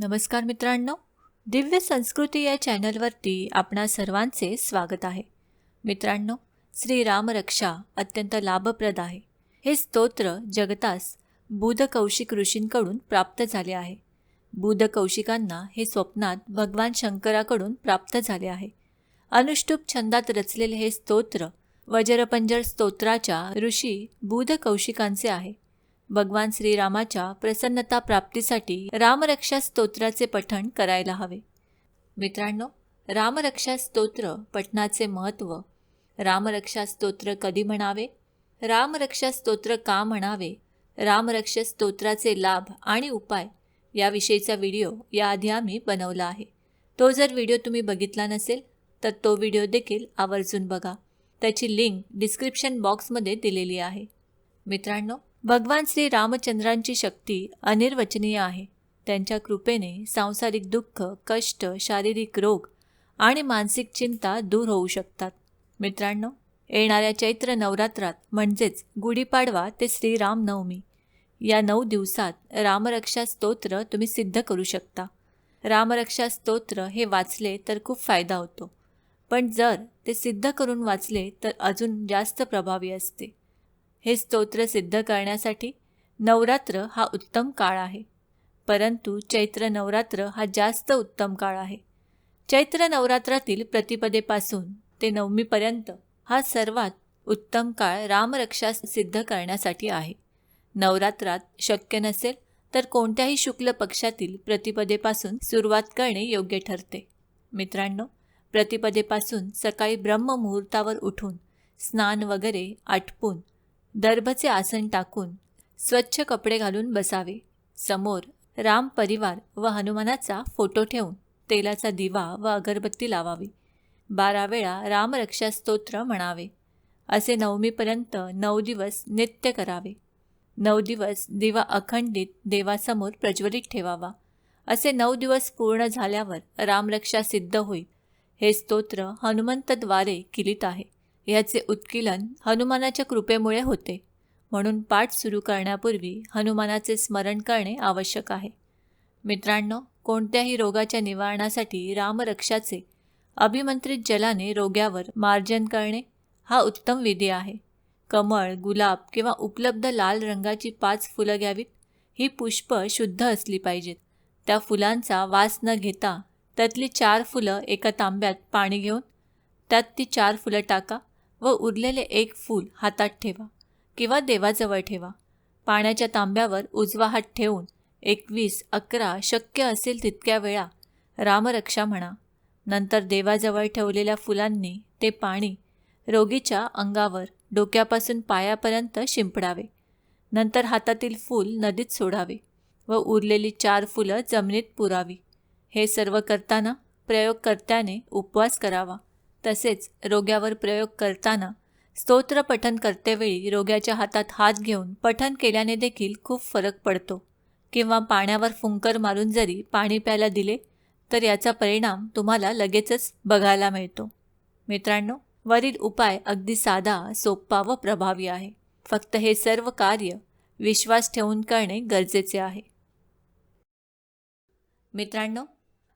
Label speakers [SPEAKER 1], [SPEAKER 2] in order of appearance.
[SPEAKER 1] नमस्कार मित्रांनो दिव्य संस्कृती या चॅनलवरती आपणा सर्वांचे स्वागत आहे. मित्रांनो श्री रामरक्षा अत्यंत लाभप्रद आहे. हे स्तोत्र जगतास बुध कौशिक ऋषींकडून प्राप्त झाले आहे. बुध कौशिकांना हे स्वप्नात भगवान शंकराकडून प्राप्त झाले आहे. अनुष्टुप छंदात रचलेले हे स्तोत्र वज्रपंजर स्तोत्राच्या ऋषी बुध कौशिकांचे आहे. भगवान श्रीरामाच्या प्रसन्नता प्राप्तीसाठी रामरक्षा स्तोत्राचे पठण करायला हवे. मित्रांनो रामरक्षा स्तोत्र पठणाचे महत्त्व रामरक्षा स्तोत्र कधी म्हणावे? रामरक्षा स्तोत्र का म्हणावे? रामरक्षा स्तोत्राचे लाभ आणि उपाय याविषयीचा व्हिडिओ याआधी आम्ही बनवला आहे. तो जर व्हिडिओ तुम्ही बघितला नसेल तर तो व्हिडिओ देखील आवर्जून बघा. त्याची लिंक डिस्क्रिप्शन बॉक्समध्ये दिलेली आहे. मित्रांनो भगवान श्री रामचंद्रांची शक्ती अनिर्वचनीय आहे. त्यांच्या कृपेने सांसारिक दुःख कष्ट शारीरिक रोग आणि मानसिक चिंता दूर होऊ शकतात. मित्रांनो येणाऱ्या चैत्र नवरात्रात म्हणजेच गुढीपाडवा ते श्रीरामनवमी. या नऊ दिवसात रामरक्षा स्तोत्र तुम्ही सिद्ध करू शकता. रामरक्षा स्तोत्र हे वाचले तर खूप फायदा होतो. पण जर ते सिद्ध करून वाचले तर अजून जास्त प्रभावी असते. हे स्तोत्र सिद्ध करण्यासाठी नवरात्र हा उत्तम काळ आहे. परंतु चैत्र नवरात्र हा जास्त उत्तम काळ आहे. चैत्र नवरात्रातील प्रतिपदेपासून ते नवमीपर्यंत हा सर्वात उत्तम काळ रामरक्षा सिद्ध करण्यासाठी आहे. नवरात्रात शक्य नसेल तर कोणत्याही शुक्ल पक्षातील प्रतिपदेपासून सुरुवात करणे योग्य ठरते. मित्रांनो प्रतिपदेपासून सकाळी ब्रह्ममुहूर्तावर उठून स्नान वगैरे आटपून दर्भचे आसन टाकून स्वच्छ कपडे घालून बसावे. समोर राम परिवार व हनुमानाचा फोटो ठेवून तेलाचा दिवा व अगरबत्ती लावावी. बारा वेळा रामरक्षा स्तोत्र म्हणावे. असे नवमीपर्यंत नऊ दिवस नित्य करावे. नऊ दिवस दिवा अखंडित देवासमोर प्रज्वलित ठेवावा. असे नऊ दिवस पूर्ण झाल्यावर रामरक्षा सिद्ध होईल हे स्तोत्र हनुमंतद्वारे किलित आहे. याचे उत्कीलन हनुमानाच्या कृपेमुळे होते. म्हणून पाठ सुरू करण्यापूर्वी हनुमानाचे स्मरण करणे आवश्यक आहे. मित्रांनो कोणत्याही रोगाच्या निवारणासाठी रामरक्षाचे अभिमंत्रित जलाने रोग्यावर मार्जन करणे हा उत्तम विधी आहे. कमळ गुलाब किंवा उपलब्ध लाल रंगाची पाच फुलं घ्यावीत. ही पुष्प शुद्ध असली पाहिजेत. त्या फुलांचा वास न घेता त्यातली चार फुलं एका तांब्यात पाणी घेऊन त्यात ती चार फुलं टाका. व उरलेले एक फूल हातात ठेवा किंवा देवाजवळ ठेवा. पाण्याच्या तांब्यावर उजवा हात ठेवून एकवीस अकरा शक्य असेल तितक्या वेळा रामरक्षा म्हणा. नंतर देवाजवळ ठेवलेल्या फुलांनी ते पाणी रोगीच्या अंगावर डोक्यापासून पायापर्यंत शिंपडावे. नंतर हातातील फूल नदीत सोडावे व उरलेली चार फुलं जमिनीत पुरावी. हे सर्व करताना प्रयोगकर्त्याने उपवास करावा. तसेच रोग्यावर प्रयोग करताना स्तोत्र पठन करतेवेळी रोग्याच्या हातात हात घेऊन पठन केल्याने देखील खूप फरक पडतो. किंवा पाण्यावर फुंकर मारून जरी पाणी प्यायला दिले तर याचा परिणाम तुम्हाला लगेचच बघायला मिळतो. मित्रांनो वरील उपाय अगदी साधा सोपा व प्रभावी आहे. फक्त हे सर्व कार्य विश्वास ठेवून करणे गरजेचे आहे. मित्रांनो